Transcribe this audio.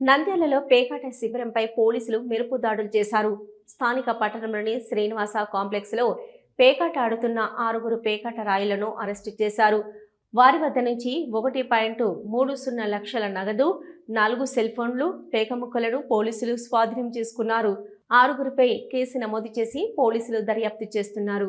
నంద్యాలలో పేకాట శిబిరంపై పోలీసులు మెరుపు దాడులు చేశారు. స్థానిక పట్టణంలోని శ్రీనివాస కాంప్లెక్స్లో పేకాట ఆడుతున్న ఆరుగురు పేకాట రాయులను అరెస్టు చేశారు. వారి వద్ద నుంచి ఒకటి పాయింట్ మూడు సున్నా లక్షల నగదు నాలుగు సెల్ ఫోన్లు పేకముక్కలను పోలీసులు స్వాధీనం చేసుకున్నారు. ఆరుగురిపై కేసు నమోదు చేసి పోలీసులు దర్యాప్తు చేస్తున్నారు.